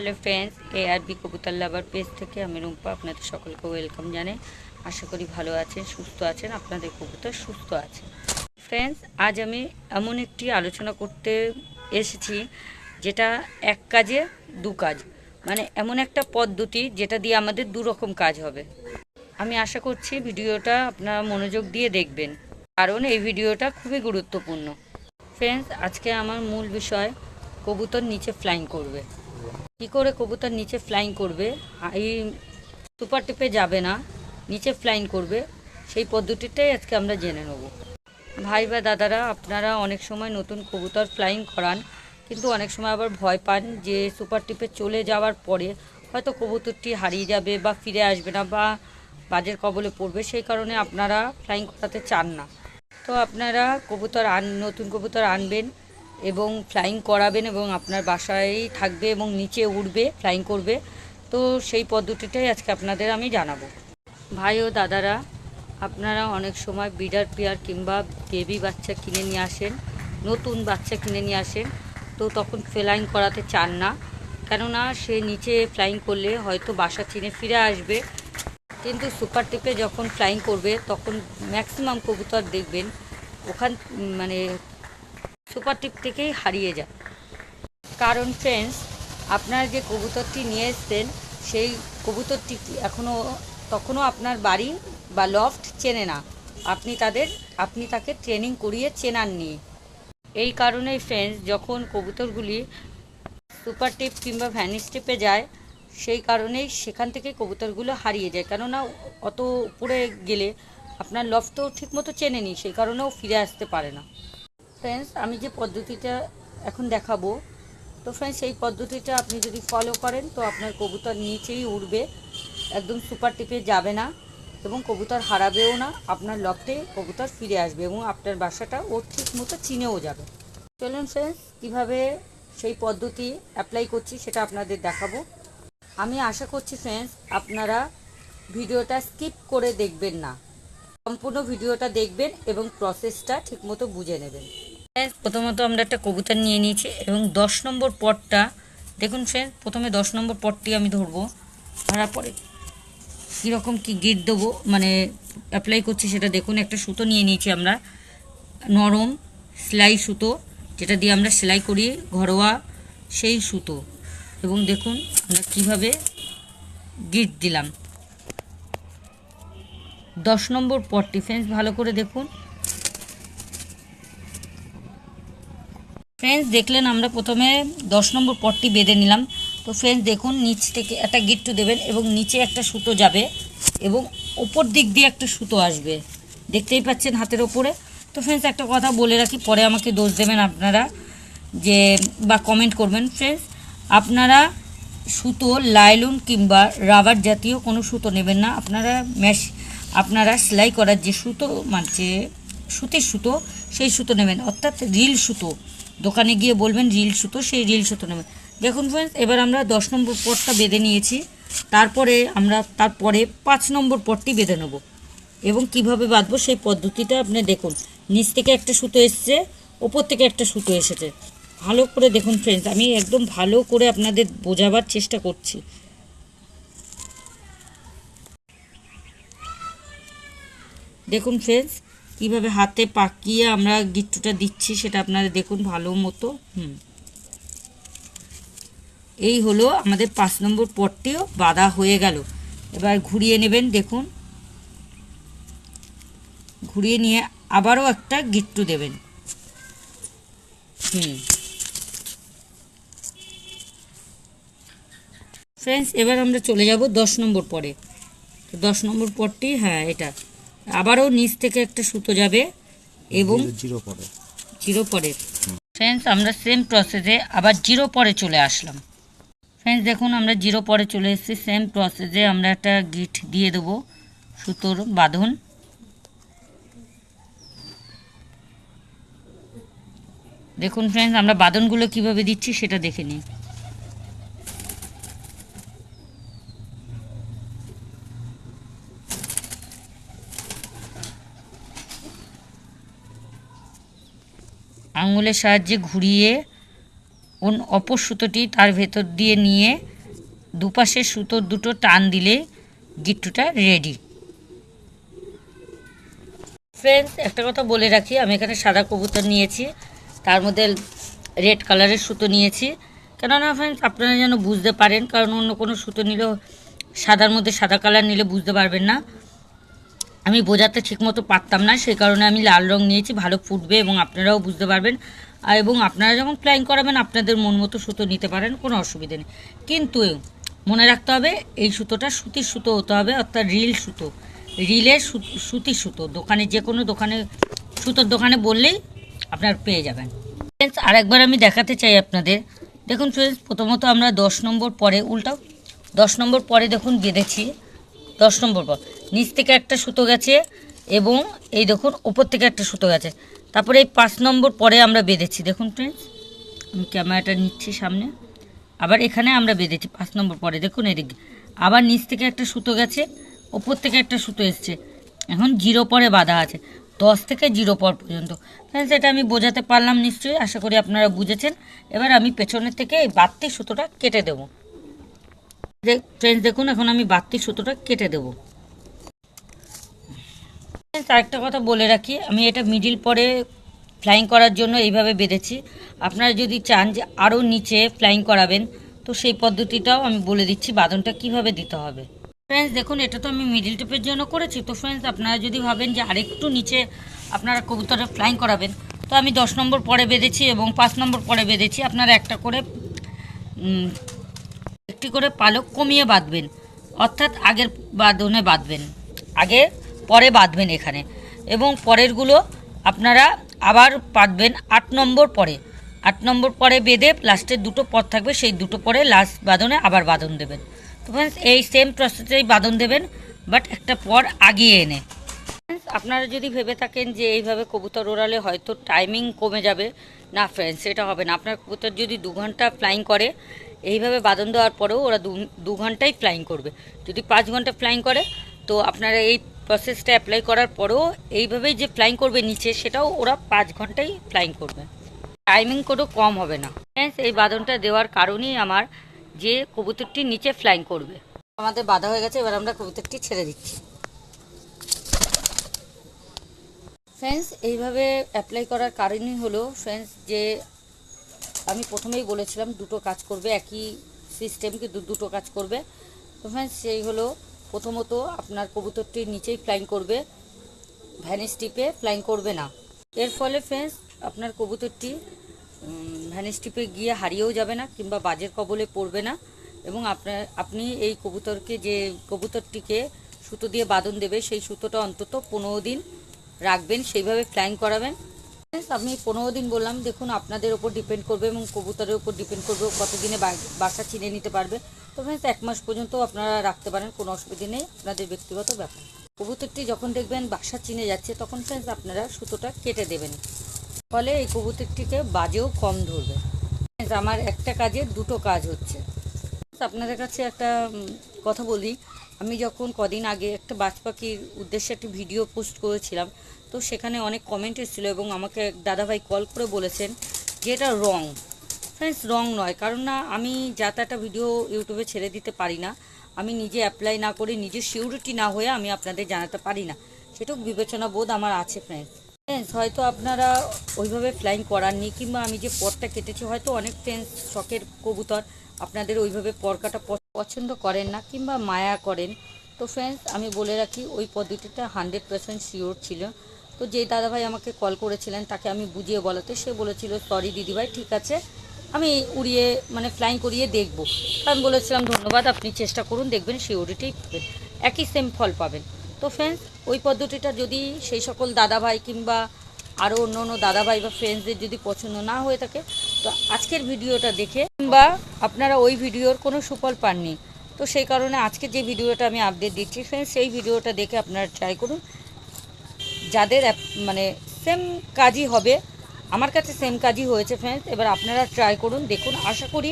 Hello friends A R B কবুতর lover page থেকে আমি রুম্পা আপনাদের সকলকে ওয়েলকাম জানাই। আশা করি ভালো আছেন, সুস্থ আছেন, আপনাদের কবুতর সুস্থ আছে। ফ্রেন্ডস আজ আমি এমন একটি আলোচনা করতে এসেছি, যেটা এক কাজে দু কাজ। মানে এমন একটা পদ্ধতি যেটা দিয়ে আমাদের দু রকম কাজ হবে। আমি আশা করছি ভিডিওটা আপনারা মনোযোগ দিয়ে দেখবেন, কারণ এই ভিডিওটা খুবই গুরুত্বপূর্ণ। ফ্রেন্ডস আজকে আমার মূল বিষয়, কবুতর নিচে ফ্লাইং করবে। কি করে কবুতর নিচে ফ্লাইং করবে? এই সুপার টিপে যাবে না, নিচে ফ্লাইং করবে। সেই পদ্ধতিটাই আজকে আমরা জেনে নেব। ভাই বা দাদারা, আপনারা অনেক সময় নতুন কবুতর ফ্লাইং করান, কিন্তু অনেক সময় আবার ভয় পান যে সুপার টিপে চলে যাওয়ার পরে হয়তো কবুতরটি হারিয়ে যাবে বা ফিরে আসবে না বা বাজের কবলে পড়বে। সেই কারণে আপনারা ফ্লাইং করাতে চান না। তো আপনারা কবুতর আন, নতুন কবুতর আনবেন। এবং ফ্লাইং করাবেন এবং আপনার বাসায় থাকবে এবং নিচে উঠবে ফ্লাইং করবে। তো সেই পদ্ধতিটাই আজকে আপনাদের আমি জানাব। ভাই ও দাদারা, আপনারা অনেক সময় বিডার পেয়ার কিংবা বেবি বাচ্চা কিনে নিয়ে আসেন, নতুন বাচ্চা কিনে নিয়ে আসেন, তো তখন ফ্লাইং করাতে চান না। কেননা সে নিচে ফ্লাইং করলে হয়তো বাসা চিনে ফিরে আসবে। কিন্তু সুপার টিপে যখন ফ্লাইং করবে, তখন ম্যাক্সিমাম কবুতর দেখবেন, ওখান মানে সুপার টিপ থেকেই হারিয়ে যায় কারণ ফ্রেন্ডস আপনার যে কবুতরটি নিয়ে এসছেন, সেই কবুতরটি এখনও তখনও আপনার বাড়ি বা লফট চেনে না। আপনি তাদের, আপনি তাকে ট্রেনিং করিয়ে চেনাননি। এই কারণেই ফ্রেন্ডস যখন কবুতরগুলি সুপার টিপ কিংবা ভ্যানিস টিপে যায়, সেই কারণেই সেখান থেকে কবুতরগুলো হারিয়ে যায়। কেননা অত উপরে গেলে আপনার লফটও ঠিকমতো চেনেনি, সেই কারণেও ফিরে আসতে পারে না। ফ্রেন্ডস আমি যে পদ্ধতিটা এখন দেখাবো, তো ফ্রেন্ডস এই পদ্ধতিটা আপনি যদি ফলো করেন, তো আপনার কবুতর নিচেই উড়বে, একদম সুপার টিপে যাবে না এবং কবুতর হারাবেও না, আপনার লফটে কবুতর ফিরে আসবে এবং আপনার বাসাটা ও ঠিক মতো চিনেও যাবে। চলুন ফ্রেন্ডস কীভাবে সেই পদ্ধতি অ্যাপ্লাই করছি সেটা আপনাদের দেখাবো। আমি আশা করছি ফ্রেন্ডস আপনারা ভিডিওটা স্কিপ করে দেখবেন না। সম্পূর্ণ ভিডিওটা দেখবেন এবং প্রসেসটা ঠিকমতো বুঝে নেবেন। প্রথমত আমরা একটা কবুতর নিয়ে নিয়েছি এবং দশ নম্বর পটটা, দেখুন ফ্রেন্ড প্রথমে দশ নম্বর পটটি আমি ধরবো, ধরার পরে কীরকম কি গিট দেবো মানে অ্যাপ্লাই করছি সেটা দেখুন, একটা সুতো নিয়ে নিয়েছি আমরা, নরম সেলাই সুতো, যেটা দিয়ে আমরা সেলাই করি ঘরোয়া সেই সুতো, এবং দেখুন আমরা কীভাবে গিট দিলাম। দশ নম্বর পটটি ফ্রেন্ডস ভালো করে দেখুন। ফ্রেন্ডস দেখলেন আমরা প্রথমে দশ নম্বর পটটি বেঁধে নিলাম। তো ফ্রেন্ডস দেখুন, নিচ থেকে একটা গিট্টু দেবেন এবং নিচে একটা সুতো যাবে এবং ওপর দিক দিয়ে একটা সুতো আসবে। দেখতেই পাচ্ছেন হাতের ওপরে। তো ফ্রেন্ডস একটা কথা বলে রাখি, পরে আমাকে দোষ দেবেন আপনারা যে, বা কমেন্ট করবেন। ফ্রেন্ডস আপনারা সুতো, লাইলন কিংবা রাবার জাতীয় কোনো সুতো নেবেন না। আপনারা ম্যাশ আপনারা সেলাই করার যে সুতো মানে সুতির সুতো, সেই সুতো নেবেন। অর্থাৎ রিল সুতো। দোকানে গিয়ে বলবেন রিল সুতো, সেই রিল সুতো নেবেন। দেখুন ফ্রেন্ডস এবার আমরা দশ নম্বর পটটা বেঁধে নিয়েছি। তারপরে আমরা তারপরে পাঁচ নম্বর পটটি বেঁধে নেব। এবং কীভাবে বাঁধবো সেই পদ্ধতিটা আপনি দেখুন। নিচ থেকে একটা সুতো এসছে, ওপর থেকে একটা সুতো এসেছে। ভালো করে দেখুন ফ্রেন্ডস আমি একদম ভালো করে আপনাদের বোঝাবার চেষ্টা করছি। দেখুন ফ্রেন্ডস কীভাবে হাতে পাকিয়ে আমরা গিট্টুটা দিচ্ছি সেটা আপনারা দেখুন ভালো মতো। হুম। এই হলো আমাদের পাঁচ নম্বর পটটিও, বাঁধা হয়ে গেল। এবার ঘুরিয়ে নেবেন, দেখুন। ঘুরিয়ে নিয়ে আবারও একটা গিট্টু দেবেন। হুম। ফ্রেন্ডস এবার আমরা চলে যাব দশ নম্বর পরে। দশ নম্বর পরটি হ্যাঁ এটা। আবারও নিচ থেকে একটা সুতো যাবে এবং জিরো পরে। জিরো পরে। ফ্রেন্ডস আমরা সেম প্রসেসে আবার জিরো পরে চলে আসলাম। ফ্রেন্ডস দেখুন আমরা জিরো পরে চলে এসেছি। সেম প্রসেসে আমরা একটা গিট দিয়ে দেবো সুতোর বাঁধন। দেখুন ফ্রেন্ডস আমরা বাঁধনগুলো কীভাবে দিচ্ছি সেটা দেখে নিই। আঙুলের সাহায্যে ঘুরিয়ে অন অপর সুতোটি তার ভেতর দিয়ে নিয়ে দুপাশে সুতোর দুটো টান দিলে গিট্টুটা রেডি। ফ্রেন্ডস একটা কথা বলে রাখি, আমি এখানে সাদা কবুতর নিয়েছি, তার মধ্যে রেড কালারের সুতো নিয়েছি। কেননা ফ্রেন্ডস আপনারা যেন বুঝতে পারেন, কারণ অন্য কোনো সুতো নিলেও সাদার মধ্যে সাদা কালার নিলে বুঝতে পারবেন না। আমি বোঝাতে ঠিকমতো পারতাম না, সেই কারণে আমি লাল রং নিয়েছি, ভালো ফুটবে এবং আপনারাও বুঝতে পারবেন। এবং আপনারা যখন ফ্লাইং করাবেন, আপনাদের মন মতো সুতো নিতে পারেন, কোনো অসুবিধে নেই। কিন্তু মনে রাখতে হবে, এই সুতোটা সুতির সুতো হতে হবে, অর্থাৎ রিল সুতো। রিলের সুতির সুতো। দোকানে, যে কোনো দোকানে, সুতোর দোকানে বললেই আপনার পেয়ে যাবেন। ফ্রেন্ডস আরেকবার আমি দেখাতে চাই আপনাদের। দেখুন ফ্রেন্ডস প্রথমত আমরা দশ নম্বর পরে, উল্টাও, দশ নম্বর পরে দেখুন বেঁধেছি দশ নম্বর পর। নিচ থেকে একটা সুতো গেছে এবং এই দেখুন ওপর থেকে একটা সুতো গেছে। তারপরে এই পাঁচ নম্বর পরে আমরা বেঁধেছি। দেখুন ফ্রেন্ডস আমি ক্যামেরাটা নিচ্ছি সামনে। আবার এখানে আমরা বেঁধেছি পাঁচ নম্বর পরে। দেখুন এদিকে, আবার নিচ থেকে একটা সুতো গেছে ওপর থেকে একটা সুতো এসছে। এখন জিরো পরে বাঁধা আছে, দশ থেকে জিরো পর পর্যন্ত। ফ্রেন্ডস এটা আমি বোঝাতে পারলাম নিশ্চয়ই, আশা করি আপনারা বুঝেছেন। এবার আমি পেছনের থেকে এই বাড়তি সুতোটা কেটে দেবো। ফ্রেন্ডস দেখুন, এখন আমি বাড়তি সুতোটা কেটে দেবো। আরেকটা কথা বলে রাখি, আমি এটা মিডিল পরে ফ্লাইং করার জন্য এইভাবে বেঁধেছি। আপনারা যদি চান যে আরও নিচে ফ্লাইং করাবেন, তো সেই পদ্ধতিটাও আমি বলে দিচ্ছি, বাঁধনটা কীভাবে দিতে হবে। ফ্রেন্ডস দেখুন, এটা তো আমি মিডিল টিপের জন্য করেছি। তো ফ্রেন্ডস আপনারা যদি ভাবেন যে আরেকটু নিচে আপনারা কবুতরে ফ্লাইং করাবেন, তো আমি দশ নম্বর পরে বেঁধেছি এবং পাঁচ নম্বর পরে বেঁধেছি। আপনারা একটা করে একটি করে পালক কমিয়ে বাঁধবেন, অর্থাৎ আগের বাঁধনে বাঁধবেন। আগে পরে বাঁধবেন এখানে। এবং পরেরগুলো আপনারা আবার বাঁধবেন আট নম্বর পরে। আট নম্বর পরে বেঁধে লাস্টের দুটো পর থাকবে, সেই দুটো পরে লাস্ট বাঁধনে আবার বাঁধন দেবেন। তো ফ্রেন্ডস এই সেম প্রসেসেই বাঁধন দেবেন বাট একটা পর আগিয়ে এনে। আপনারা যদি ভেবে থাকেন যে এইভাবে কবুতর ওড়ালে হয়তো টাইমিং কমে যাবে। না ফ্রেন্ডস সেটা হবে না। আপনার কবুতর যদি দু ঘণ্টা ফ্লাইং করে, এইভাবে বাদন দেওয়ার পরেও ওরা দু ঘন্টাই ফ্লাইং করবে। যদি পাঁচ ঘণ্টা ফ্লাইং করে, তো আপনারা এই প্রসেসটা অ্যাপ্লাই করার পরেও এইভাবেই যে ফ্লাইং করবে নিচে, সেটাও ওরা পাঁচ ঘন্টাই ফ্লাইং করবে। টাইমিং কোনো কম হবে না। এই বাঁধনটা দেওয়ার কারণেই আমার যে কবুতরটি নিচে ফ্লাইং করবে। আমাদের বাধা হয়ে গেছে, এবার আমরা কবুতরটি ছেড়ে দিচ্ছি। ফ্রেন্ডস এইভাবে অ্যাপ্লাই করার কারণই হলো ফ্রেন্ডস যে আমি প্রথমেই বলেছিলাম, দুটো কাজ করবে, একই সিস্টেম কিন্তু দুটো কাজ করবে। তো ফ্রেন্ডস সেই হলো প্রথমত আপনার কবুতরটি নিচেই ফ্লাইং করবে ভ্যানিস টিপে ফ্লাইং করবে না। এর ফলে ফ্রেন্ডস আপনার কবুতরটি ভ্যানিস টিপে গিয়ে হারিয়েও যাবে না কিংবা বাজের কবলে পড়বে না এবং আপনার আপনি এই কবুতরকে যে কবুতরটিকে সুতো দিয়ে বাঁধন দেবে, সেই সুতোটা অন্তত পনেরো দিন রাখবেন, সেইভাবে ফ্লাইং করাবেন। আমি পনেরো দিন বললাম, দেখুন আপনাদের ওপর ডিপেন্ড করবে এবং কবুতরের উপর ডিপেন্ড করবে কতদিনে বাসা চিনে নিতে পারবে। তো ফ্রেন্ডস এক মাস পর্যন্ত আপনারা রাখতে পারেন, কোনো অসুবিধা নেই। আপনাদের ব্যক্তিগত ব্যাপার। কবুতরটি যখন দেখবেন বাসা চিনে যাচ্ছে, তখন ফ্রেন্ডস আপনারা সুতোটা কেটে দেবেন। ফলে এই কবুতরটিকে বাজেও কম ধরবে। আমার একটা কাজে দুটো কাজ হচ্ছে। আপনাদের কাছে একটা কথা বলি। আমি যখন কদিন আগে একটা বাজ পাখির উদ্দেশ্যে একটা ভিডিও পোস্ট করেছিলাম, তো সেখানে অনেক কমেন্ট এসেছিল এবং আমাকে দাদাভাই কল করে বলেছেন যে এটা রং ফ্রেন্ডস রং নয়। কারণ না, আমি যা তা ভিডিও ইউটিউবে ছেড়ে দিতে পারি না। আমি নিজে অ্যাপ্লাই না করে, নিজে সিউরিটি না হয়ে আমি আপনাদের জানাতে পারি না। সেটুকু বিবেচনা বোধ আমার আছে ফ্রেন্ডস ফ্রেন্ডস হয়তো আপনারা ওইভাবে ফ্লাইং করাননি, কিংবা আমি যে পরটা কেটেছি, হয়তো অনেক ফ্রেন্ডস শখের কবুতর আপনাদের ওইভাবে পর কাটা প- পছন্দ করেন না, কিংবা মায়া করেন। তো ফ্রেন্ডস আমি বলে রাখি, ওই পদ্ধতিটা হান্ড্রেড পার্সেন্ট শিওর ছিল। তো যে দাদাভাই আমাকে কল করেছিলেন, তাকে আমি বুঝিয়ে বলাতে, সে বলেছিল সরি দিদিভাই, ঠিক আছে। আমি উড়িয়ে মানে ফ্লাইং করিয়ে দেখব। আমি বলেছিলাম, ধন্যবাদ, আপনি চেষ্টা করুন, দেখবেন শিওরিটিই পাবেন একই সেম ফল পাবেন। তো ফ্রেন্ডস ওই পদ্ধতিটা যদি সেই সকল দাদাভাই কিংবা আরও অন্য অন্য দাদাভাই বা ফ্রেন্ডসদের যদি পছন্দ না হয়ে থাকে, তো আজকের ভিডিওটা দেখে কিংবা আপনারা ওই ভিডিওর কোনো সুফল পাননি, তো সেই কারণে আজকে যে ভিডিওটা আমি আপডেট দিচ্ছি ফ্রেন্ডস সেই ভিডিওটা দেখে আপনারা ট্রাই করুন। যাদের মানে সেম কাজই হবে আমার কাছে সেম কাজই হয়েছে ফ্রেন্ডস এবার আপনারা ট্রাই করুন, দেখুন, আশা করি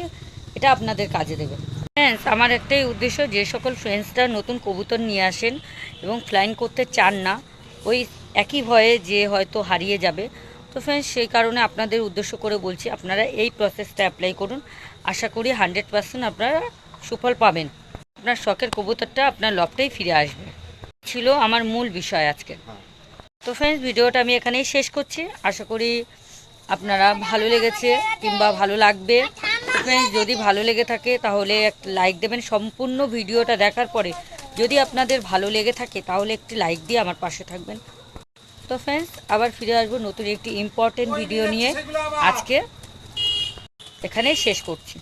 এটা আপনাদের কাজে দেবে। ফ্রেন্ডস আমার একটাই উদ্দেশ্য, যে সকল ফ্রেন্ডসরা নতুন কবুতর নিয়ে আসেন এবং ফ্লাইং করতে চান না, ওই একই ভয়ে যে হয়তো হারিয়ে যাবে। তো ফ্রেন্ডস সেই কারণে আপনাদের উদ্দেশ্য করে বলছি, আপনারা এই প্রসেসটা অ্যাপ্লাই করুন। আশা করি হান্ড্রেড পার্সেন্ট আপনারা সুফল পাবেন। আপনার শখের কবুতরটা আপনার লফটেই ফিরে আসবে। ছিল আমার মূল বিষয় আজকে। তো ফ্রেন্ডস ভিডিওটা আমি এখানেই শেষ করছি। আশা করি আপনারা ভালো লেগেছে কিংবা ভালো লাগবে। ফ্রেন্ডস যদি ভালো লেগে থাকে তাহলে একটা লাইক দেবেন। সম্পূর্ণ ভিডিওটা দেখার পরে যদি আপনাদের ভালো লেগে থাকে তাহলে একটি লাইক দিয়ে আমার পাশে থাকবেন। তো ফ্রেন্ডস আবার ফিরে আসব নতুন একটি ইম্পর্টেন্ট ভিডিও নিয়ে। আজকে এখানেই শেষ করছি।